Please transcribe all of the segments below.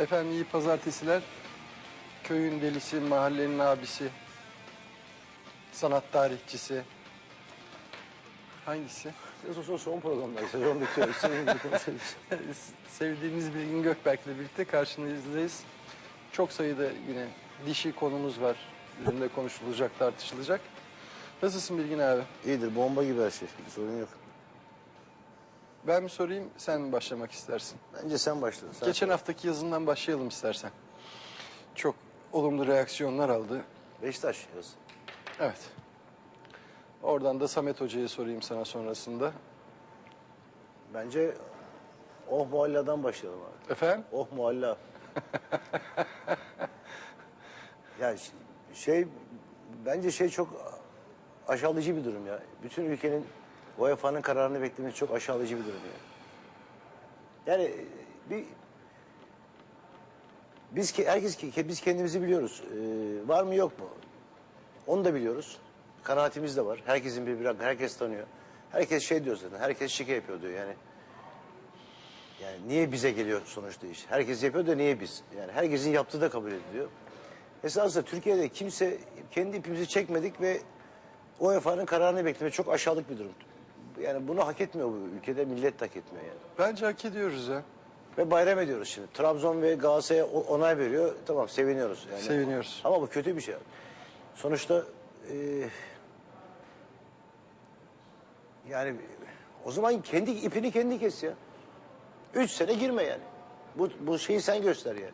Efendim iyi pazartesiler. Köyün delisi, mahallenin abisi, sanat tarihçisi. Hangisi? Son, son programda sezon bitiyor. Sevdiğiniz Bilgin Gökberk'le birlikte karşınızdayız. Çok sayıda yine dişi konumuz var. Üzerinde konuşulacak, tartışılacak. Nasılsın Bilgin abi? İyidir bomba gibi her şey. Bir sorun yok. Ben mi sorayım, sen mi başlamak istersin? Bence sen başla. Sen Geçen haftaki yazından başlayalım istersen. Çok olumlu reaksiyonlar aldı. Beşiktaş yaz. Evet. Oradan da Samet Hoca'ya sorayım sana sonrasında. Bence Oh Muhalla'dan başlayalım abi. Efendim? Oh Muhalla. yani şey bence şey çok aşağılayıcı bir durum ya. Bütün ülkenin UEFA'nın kararını beklemesi çok aşağılayıcı bir durum ya. Yani e, bir biz ki herkes ki biz kendimizi biliyoruz. Ee, var mı yok mu? Onu da biliyoruz. Kanaatimiz de var. Herkesin bir herkes tanıyor. Herkes şey diyor zaten. Herkes şike yapıyor diyor yani. Yani niye bize geliyor sonuçta iş? Herkes yapıyor da niye biz? Yani herkesin yaptığı da kabul ediliyor. Esasında Türkiye'de kimse kendi ipimizi çekmedik ve UEFA'nın kararını beklemek çok aşağılık bir durum. Yani bunu hak etmiyor bu ülkede millet de hak etmiyor yani. Bence hak ediyoruz ya. Ve bayram ediyoruz şimdi. Trabzon ve Galatasaray'a onay veriyor. Tamam seviniyoruz. Yani. Seviniyoruz. Ama bu kötü bir şey. Sonuçta e, yani o zaman kendi ipini kendi kes ya. Üç sene girme yani. Bu, bu şeyi sen göster yani.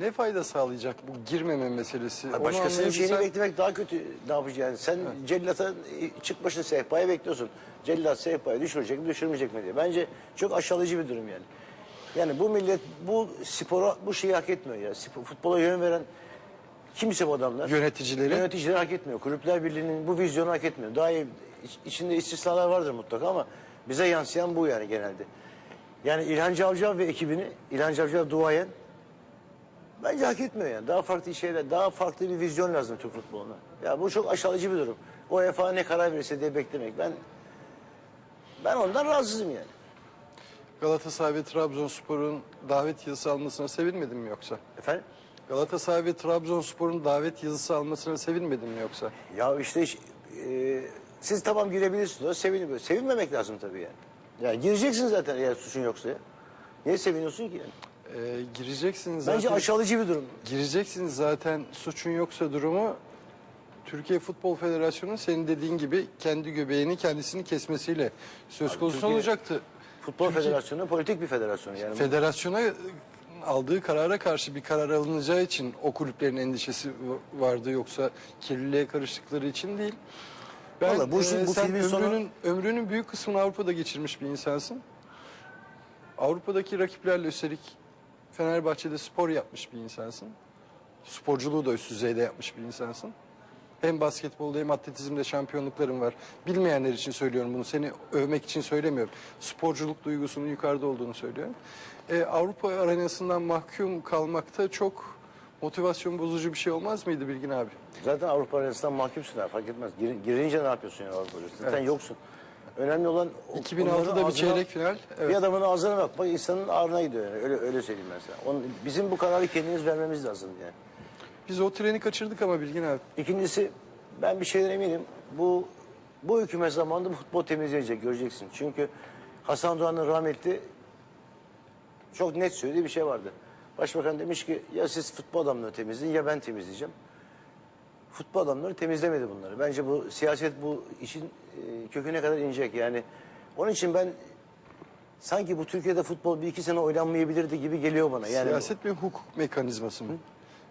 Ne fayda sağlayacak bu girmeme meselesi? Onu Başkasının şeyini anlayabilsen- beklemek daha kötü. Ne yapacaksın yani? Sen cellata e, çık başına sehpaya bekliyorsun. Cellat sehpayı düşürecek mi düşürmeyecek mi diye. Bence çok aşağılayıcı bir durum yani. Yani bu millet bu spora bu şeyi hak etmiyor ya. Spor, futbola yön veren kimse bu adamlar. Yöneticileri. Yöneticileri hak etmiyor. Kulüpler Birliği'nin bu vizyonu hak etmiyor. Daha iyi, iç- içinde istisnalar vardır mutlaka ama bize yansıyan bu yani genelde. Yani İlhan Cavcav ve ekibini, İlhan Cavcav duayen bence hak etmiyor yani. Daha farklı şeyler, daha farklı bir vizyon lazım Türk futboluna. Ya bu çok aşağılayıcı bir durum. UEFA ne karar verirse diye beklemek. Ben ben ondan rahatsızım yani. Galatasaray ve Trabzonspor'un davet yazısı almasına sevinmedin mi yoksa? Efendim? Galatasaray ve Trabzonspor'un davet yazısı almasına sevinmedin mi yoksa? Ya işte e, siz tamam girebilirsiniz. O seviniyor. Sevinmemek lazım tabii yani. Yani gireceksin zaten eğer suçun yoksa ya. Niye seviniyorsun ki yani? Ee, gireceksiniz zaten. Bence aşağılayıcı bir durum. Gireceksiniz zaten suçun yoksa durumu Türkiye Futbol Federasyonu senin dediğin gibi kendi göbeğini kendisini kesmesiyle söz konusu Türkiye- olacaktı. Futbol Türkiye- Federasyonu politik bir federasyonu yani. Federasyona e, aldığı karara karşı bir karar alınacağı için o kulüplerin endişesi va- vardı yoksa kirliliğe karıştıkları için değil. Ben Vallahi bu işin- e, bu sen filmin sonu- ömrünün, ömrünün büyük kısmını Avrupa'da geçirmiş bir insansın. Avrupa'daki rakiplerle üstelik Fenerbahçe'de spor yapmış bir insansın. Sporculuğu da üst düzeyde yapmış bir insansın. Hem basketbolda hem atletizmde şampiyonlukların var. Bilmeyenler için söylüyorum bunu. Seni övmek için söylemiyorum. Sporculuk duygusunun yukarıda olduğunu söylüyorum. Ee, Avrupa arenasından mahkum kalmakta çok motivasyon bozucu bir şey olmaz mıydı Bilgin abi? Zaten Avrupa arenasından mahkumsun ha fark etmez. Gir- girince ne yapıyorsun yani Avrupa arenasına? Zaten yoksun. Önemli olan o- 2006'da onların bir ağzına- çeyrek final. Evet. Bir adamın ağzına bakmak insanın ağrına gidiyor yani. Öyle, öyle söyleyeyim ben sana. Onun, bizim bu kararı kendimiz vermemiz lazım yani. Biz o treni kaçırdık ama Bilgin abi. İkincisi ben bir şeyden eminim. Bu bu hükümet zamanında bu futbol temizleyecek göreceksin. Çünkü Hasan Doğan'ın rahmetli çok net söylediği bir şey vardı. Başbakan demiş ki ya siz futbol adamları temizleyin ya ben temizleyeceğim. Futbol adamları temizlemedi bunları. Bence bu siyaset bu işin e, köküne kadar inecek yani. Onun için ben sanki bu Türkiye'de futbol bir iki sene oynanmayabilirdi gibi geliyor bana. Yani Siyaset mi hukuk mekanizması mı?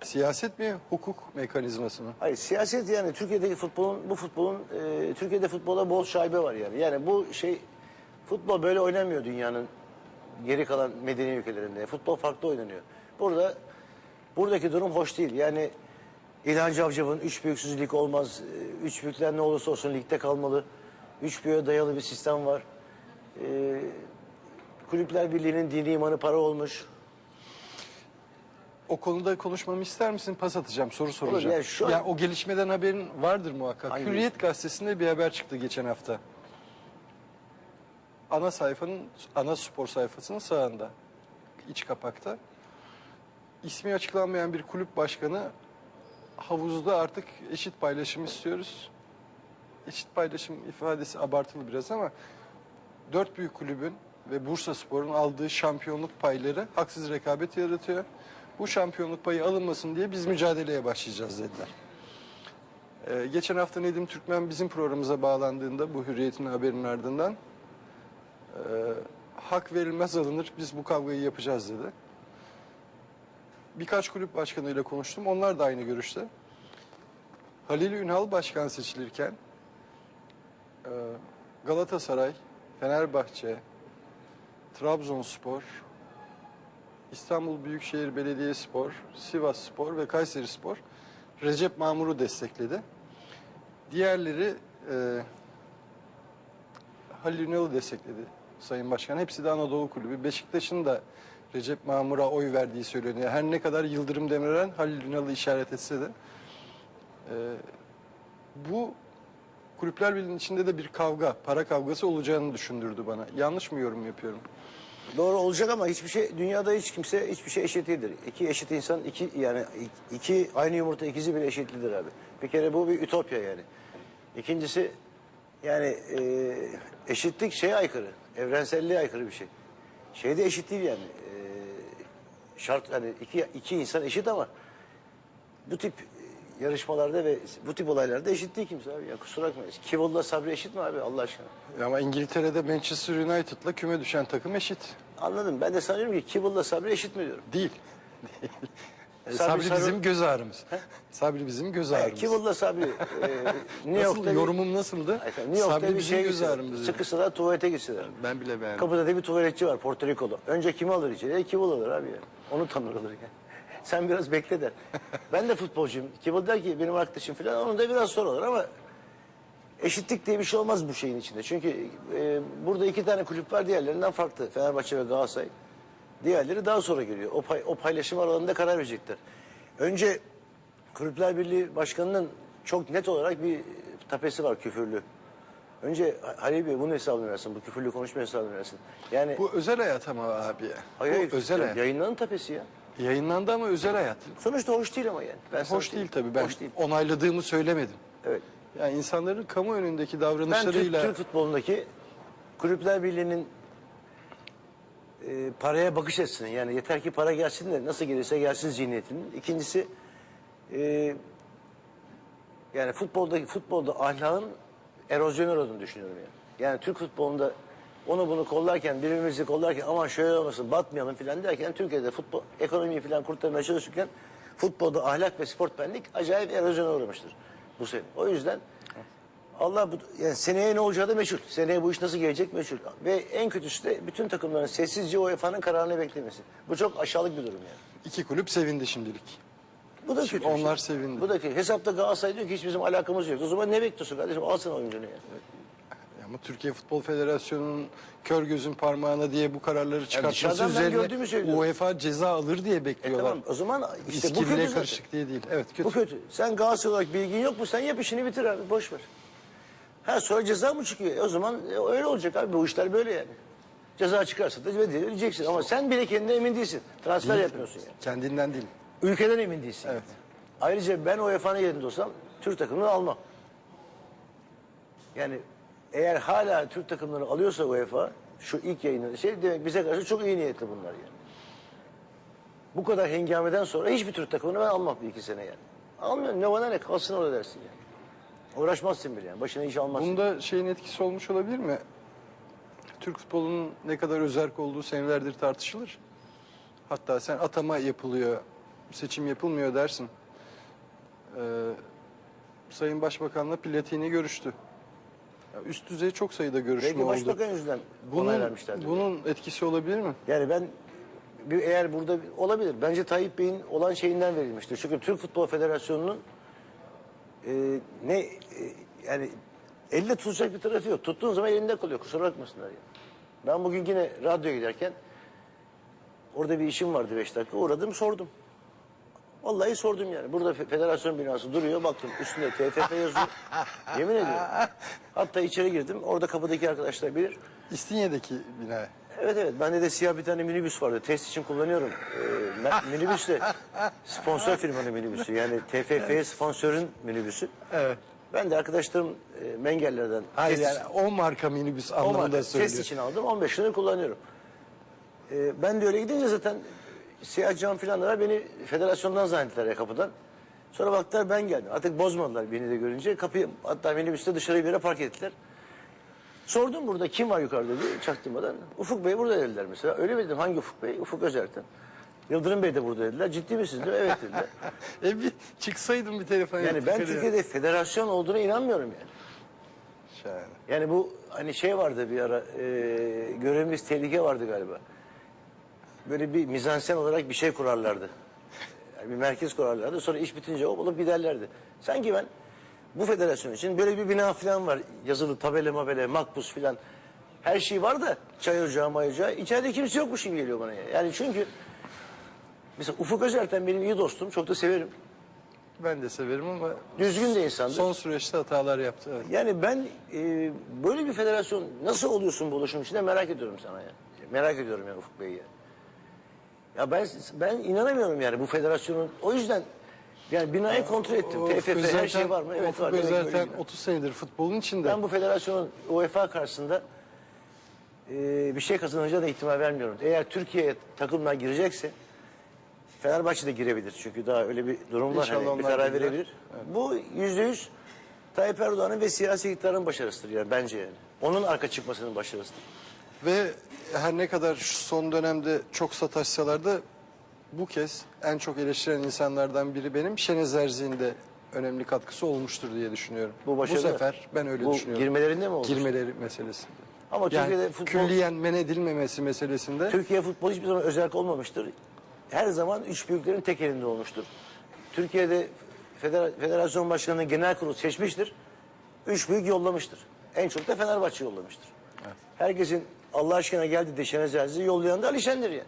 Siyaset mi hukuk mekanizması mı? Hayır siyaset yani Türkiye'deki futbolun bu futbolun e, Türkiye'de futbola bol şaibe var yani. Yani bu şey futbol böyle oynanmıyor dünyanın geri kalan medeni ülkelerinde. Futbol farklı oynanıyor. Burada buradaki durum hoş değil. Yani İlhan Cavcav'ın üç büyüksüz lig olmaz. Üç büyükler ne olursa olsun ligde kalmalı. Üç büyüğe dayalı bir sistem var. E, Kulüpler Birliği'nin dini imanı para olmuş. O konuda konuşmamı ister misin? Pas atacağım, soru soracağım. yani şu an- Ya o gelişmeden haberin vardır muhakkak. Hangi Hürriyet gazetesinde bir haber çıktı geçen hafta. Ana sayfanın, ana spor sayfasının sağında, iç kapakta. ismi açıklanmayan bir kulüp başkanı havuzda artık eşit paylaşım istiyoruz. Eşit paylaşım ifadesi abartılı biraz ama dört büyük kulübün ve Bursa Spor'un aldığı şampiyonluk payları haksız rekabet yaratıyor. Bu şampiyonluk payı alınmasın diye biz mücadeleye başlayacağız dediler. Ee, geçen hafta Nedim Türkmen bizim programımıza bağlandığında bu hürriyetin haberinin ardından e, hak verilmez alınır biz bu kavgayı yapacağız dedi. Birkaç kulüp başkanıyla konuştum. Onlar da aynı görüşte. Halil Ünal başkan seçilirken e, Galatasaray, Fenerbahçe, Trabzonspor, İstanbul Büyükşehir Belediyespor, Sivas Spor ve Kayseri Spor Recep Mamur'u destekledi. Diğerleri e, Halil Ünal'ı destekledi Sayın Başkan. Hepsi de Anadolu Kulübü. Beşiktaş'ın da Recep Mamur'a oy verdiği söyleniyor. Her ne kadar Yıldırım Demirören Halil Ünal'ı işaret etse de. e, bu Kulüpler Birliği'nin içinde de bir kavga, para kavgası olacağını düşündürdü bana. Yanlış mı yorum yapıyorum? Doğru olacak ama hiçbir şey dünyada hiç kimse hiçbir şey eşit değildir. İki eşit insan iki yani iki aynı yumurta ikisi bile eşitlidir abi. Bir kere bu bir ütopya yani. İkincisi yani e, eşitlik şeye aykırı. Evrenselliğe aykırı bir şey. Şeyde eşit değil yani. E, şart hani iki, iki insan eşit ama bu tip yarışmalarda ve bu tip olaylarda eşit değil kimse abi. Ya kusura bakmayın. Kivol'la Sabri eşit mi abi Allah aşkına? Ama İngiltere'de Manchester United'la küme düşen takım eşit. Anladım. Ben de sanıyorum ki Kivol'la Sabri eşit mi diyorum. Değil. E, Sabri Sabri, Sarı- bizim göz ağrımız. Sabri bizim göz ağrımız. Kivol'la Sabri e, New York'ta bir- yorumum nasıldı? Ay, New York'ta Sabri bir bizim şey göz ağrımız. Sıkışsalar tuvalete gitsinler. Ben bile beğendim. Kapıda da bir tuvaletçi var Porto Rikolu. Önce kimi alır içeriye? Kivol alır abi ya. Onu tanır alır yani. Sen biraz bekle der. ben de futbolcuyum. Kivol der ki benim arkadaşım falan. Onu da biraz sonra alır ama eşitlik diye bir şey olmaz bu şeyin içinde. Çünkü e, burada iki tane kulüp var diğerlerinden farklı. Fenerbahçe ve Galatasaray. Diğerleri daha sonra geliyor. O, pay, o paylaşım aralarında karar verecekler. Önce Kulüpler Birliği Başkanı'nın çok net olarak bir tapesi var küfürlü. Önce Halil Bey bunun hesabını versin. Bu küfürlü konuşma hesabını versin. Yani Bu özel hayat ama abi. hayır, Bu hayır, özel hayat. yayınların tapesi ya. Yayınlandı ama özel hayat. Sonuçta hoş değil ama yani. Ben Hoş değil tabii. Ben Hoş değil. onayladığımı söylemedim. Evet. Yani insanların kamu önündeki Ben Türk, davranışlarıyla Türk futbolundaki Kulüpler Birliği'nin e, paraya bakış açısının yani yeter ki para gelsin de nasıl gelirse gelsin zihniyetinin. İkincisi e, yani futboldaki futbolda ahlakın erozyona uğradığını düşünüyorum yani. Yani Türk futbolunda onu bunu kollarken birbirimizi kollarken aman şöyle olmasın batmayalım filan derken Türkiye'de futbol ekonomiyi filan kurtarmaya çalışırken futbolda ahlak ve sportmenlik acayip erozyona uğramıştır bu sene. O yüzden Allah bu yani seneye ne olacağı da meçhul. Seneye bu iş nasıl gelecek meçhul. Ve en kötüsü de bütün takımların sessizce UEFA'nın kararını beklemesi. Bu çok aşağılık bir durum yani. iki kulüp sevindi şimdilik. Bu da Şimdi kötü. onlar şey. sevindi. Bu da kötü. Hesapta Galatasaray diyor ki hiç bizim alakamız yok. O zaman ne bekliyorsun kardeşim? Alsın oyuncunu ya. Ama Türkiye Futbol Federasyonu'nun kör gözün parmağına diye bu kararları çıkartması dışarıdan ben gördüğümü üzerine söylüyorum. UEFA ceza alır diye E bekliyorlar. tamam o zaman işte bu kötü İskilliye zaten. karışık diye değil. Evet kötü. Bu kötü. Sen Galatasaray olarak bilgin yok mu? Sen yap işini bitir abi. Boş ver. Ha sonra ceza mı çıkıyor? E o zaman e, öyle olacak abi. Bu işler böyle yani. Ceza çıkarsa da ödeyeceksin. Ama sen bile kendine emin değilsin. Transfer Değil. yapmıyorsun yani. Kendinden değil. Ülkeden emin değilsin. Evet. Ayrıca ben UEFA'nın yerinde olsam Türk takımını almam. Yani eğer hala Türk takımlarını alıyorsa UEFA şu ilk yayını şey demek bize karşı çok iyi niyetli bunlar yani. Bu kadar hengameden sonra hiçbir Türk takımını ben almam bir iki sene yani. Almıyorum ne bana ne kalsın orada dersin yani. Uğraşmazsın bile yani. Başına iş almazsın. Bunda şeyin etkisi olmuş olabilir mi? Türk futbolunun ne kadar özerk olduğu senelerdir tartışılır. Hatta sen atama yapılıyor, seçim yapılmıyor dersin. Ee, Sayın Başbakan'la Platini görüştü. Ya üst düzey çok sayıda görüşme Belki oldu. başbakan yüzünden onay Bunun, vermişlerdir. bunun etkisi olabilir mi? Yani ben bir, eğer burada olabilir. Bence Tayyip Bey'in olan şeyinden verilmiştir. Çünkü Türk Futbol Federasyonu'nun e, ne e, yani elle tutacak bir tarafı yok. Tuttuğun zaman elinde kalıyor. Kusura bakmasınlar yani. Ben bugün yine radyoya giderken orada bir işim vardı beş dakika. Uğradım sordum. Vallahi sordum yani. Burada fe- federasyon binası duruyor. Baktım üstünde TFF yazıyor. Yemin ediyorum. Hatta içeri girdim. Orada kapıdaki arkadaşlar bilir. İstinye'deki bina. Evet evet bende de siyah bir tane minibüs vardı. Test için kullanıyorum. Ee, ben- minibüs de sponsor firmanın minibüsü. Yani TFF sponsorun minibüsü. Evet. Ben de arkadaşlarım e, Mengeller'den Hayır test, yani o marka minibüs o anlamında marka söylüyor. test için aldım. 15 yıldır kullanıyorum. Ee, ben de öyle gidince zaten siyah cam filanlara beni federasyondan zannettiler ya kapıdan. Sonra baktılar ben geldim. Artık bozmadılar beni de görünce. Kapıyı hatta minibüste dışarı bir yere park ettiler. Sordum burada kim var yukarıda diye çaktırmadan. Ufuk Bey burada dediler mesela. Öyle mi dedim hangi Ufuk Bey? Ufuk Özerk'ten. Yıldırım Bey de burada dediler. Ciddi misiniz? Dedim, evet dediler. E bir çıksaydım bir telefon Yani ben Türkiye'de federasyon olduğuna inanmıyorum yani. Şahane. Yani bu hani şey vardı bir ara e, görevimiz tehlike vardı galiba. Böyle bir mizansen olarak bir şey kurarlardı. Yani bir merkez kurarlardı. Sonra iş bitince hop olup giderlerdi. Sanki ben bu federasyon için böyle bir bina falan var. Yazılı tabela mabele, makbuz falan. Her şey var da çay ocağı may ocağı. İçeride kimse yokmuş gibi geliyor bana. ya. Yani çünkü mesela Ufuk Özerten benim iyi dostum. Çok da severim. Ben de severim ama Düzgün de insandır. son süreçte hatalar yaptı. Evet. Yani ben e, böyle bir federasyon nasıl oluyorsun bu oluşum içinde merak ediyorum sana ya. Merak ediyorum yani Ufuk Bey ya. Ya ben ben inanamıyorum yani bu federasyonun. O yüzden yani binayı kontrol ettim. O TFF her şey var mı? Evet var. Demek bina. 30 senedir futbolun içinde. Ben bu federasyonun UEFA karşısında e, bir şey kazanacağına da ihtimal vermiyorum. Eğer Türkiye'ye takımlar girecekse Fenerbahçe de girebilir. Çünkü daha öyle bir durum var. İnşallah Hani bir karar girer. verebilir. Bu yüzde yüz Tayyip Erdoğan'ın ve siyasi iktidarın başarısıdır yani bence yani. Onun arka çıkmasının başarısıdır. Ve her ne kadar şu son dönemde çok sataşsalar da bu kez en çok eleştiren insanlardan biri benim. Şenez Erzi'nin de önemli katkısı olmuştur diye düşünüyorum. Bu başarı- sefer ben öyle Bu düşünüyorum. girmelerinde mi olmuş? Girmeleri meselesinde. Ama Yani Türkiye'de futbol, külliyen men edilmemesi meselesinde Türkiye futbolu hiçbir zaman özerk olmamıştır. Her zaman üç büyüklerin tek elinde olmuştur. Türkiye'de federa- federasyon başkanını genel kurul seçmiştir. Üç büyük yollamıştır. En çok da Fenerbahçe yollamıştır. Herkesin Allah aşkına geldi de Şenez Erzi'yi yollayan da Ali Şen'dir yani.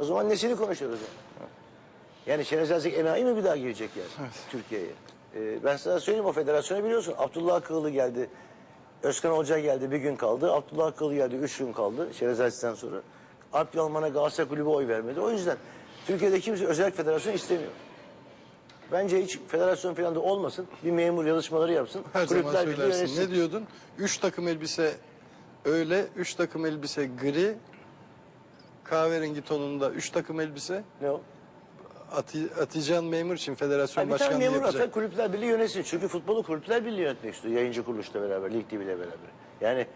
O zaman nesini konuşuyoruz yani? Yani Şenez Erzik enayi mi bir daha gelecek yani Türkiye'ye? Ee, ben sana söyleyeyim o federasyonu biliyorsun. Abdullah Akıllı geldi. Özkan Hoca geldi bir gün kaldı. Abdullah Akıllı geldi üç gün kaldı Şenez Ersik'ten sonra. Alp Yalman'a Galatasaray Kulübü oy vermedi. O yüzden Türkiye'de kimse özel federasyon istemiyor. Bence hiç federasyon falan da olmasın. Bir memur yazışmaları yapsın. her zaman Kulüpler Birliği söylersin. Ne diyordun? Üç takım elbise öyle, üç takım elbise gri, kahverengi tonunda üç takım elbise. Ne o? Ati, Atican memur için federasyon Ha, bir tane başkanlığı memur yapacak. atar Kulüpler Birliği yönetsin. Çünkü futbolu Kulüpler Birliği yönetmek istiyor. Yayıncı kuruluşla beraber, Lig TV ile beraber. Yani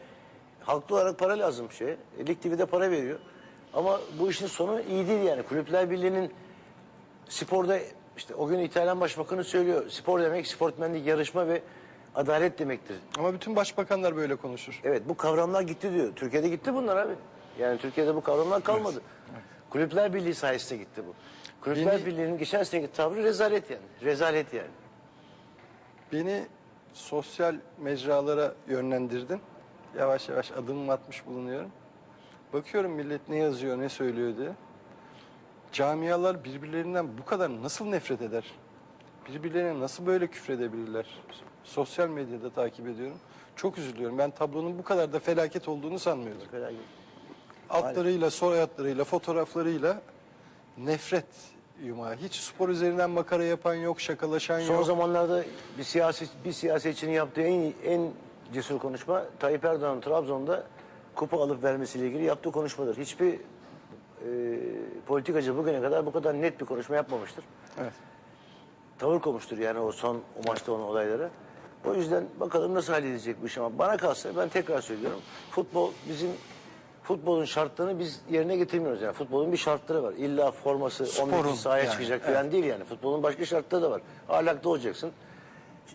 haklı olarak para lazım şey. E, Lig TV'de para veriyor. Ama bu işin sonu iyi değil yani. Kulüpler Birliği'nin sporda işte o gün İtalyan Başbakanı söylüyor. Spor demek sportmenlik, yarışma ve adalet demektir. Ama bütün başbakanlar böyle konuşur. Evet bu kavramlar gitti diyor. Türkiye'de gitti bunlar abi. Yani Türkiye'de bu kavramlar kalmadı. Kulüpler Birliği sayesinde gitti bu. Kulüpler Beni- Birliği'nin geçen seneki tavrı rezalet yani. Rezalet yani. Beni sosyal mecralara yönlendirdin. Yavaş yavaş adımımı atmış bulunuyorum. Bakıyorum millet ne yazıyor, ne söylüyor diye. Camialar birbirlerinden bu kadar nasıl nefret eder? Birbirlerine nasıl böyle küfredebilirler? Sosyal medyada takip ediyorum. Çok üzülüyorum. Ben tablonun bu kadar da felaket olduğunu sanmıyordum. Felaket. Adlarıyla, soyadlarıyla, fotoğraflarıyla nefret yumağı. Hiç spor üzerinden makara yapan yok, şakalaşan Son yok. zamanlarda bir siyasi bir siyasetçinin yaptığı en en cesur konuşma Tayyip Erdoğan Trabzon'da kupa alıp vermesiyle ilgili yaptığı konuşmadır. Hiçbir e, politikacı bugüne kadar bu kadar net bir konuşma yapmamıştır. Evet. Tavır koymuştur yani o son o maçta olan olaylara. O yüzden bakalım nasıl halledecek bu iş ama bana kalsa ben tekrar söylüyorum. Futbol bizim futbolun şartlarını biz yerine getirmiyoruz yani. Futbolun bir şartları var. İlla forması Sporun 11 sahaya yani, çıkacak falan değil yani. Futbolun başka şartları da var. Ahlaklı olacaksın.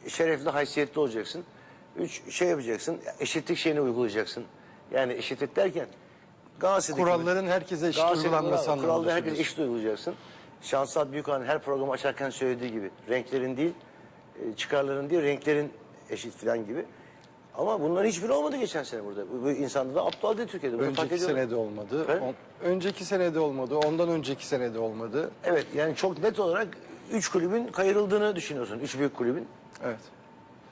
Şerefli, haysiyetli olacaksın. Üç şey yapacaksın. Eşitlik şeyini uygulayacaksın. Yani eşitlik derken Galatasaray'daki Kuralların herkese eşit uygulanması anlamında Kuralları herkes söylüyorsun. eşit uygulayacaksın. Şansal Büyükhan her programı açarken söylediği gibi renklerin değil, e, çıkarların değil, renklerin eşit falan gibi. Ama bunların hiçbiri olmadı geçen sene burada. Bu, bu insanda da aptal değil Türkiye'de. Bunu fark Önceki ediyorum. senede olmadı. Efendim? On- önceki senede olmadı. Ondan önceki senede olmadı. Evet yani çok net olarak üç kulübün kayırıldığını düşünüyorsun. Üç büyük kulübün. Evet.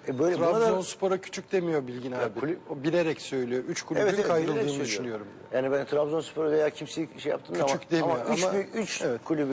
E böyle buna da- Trabzonspor'a küçük demiyor Bilgin abi. kulüp- O bilerek söylüyor. Üç kulübün bilerek kayrıldığını düşünüyorum. Yani ben Trabzonspor veya kimseyi şey yaptım Küçük ama, demiyor ama, üç, ama- büyük- üç evet. kulübü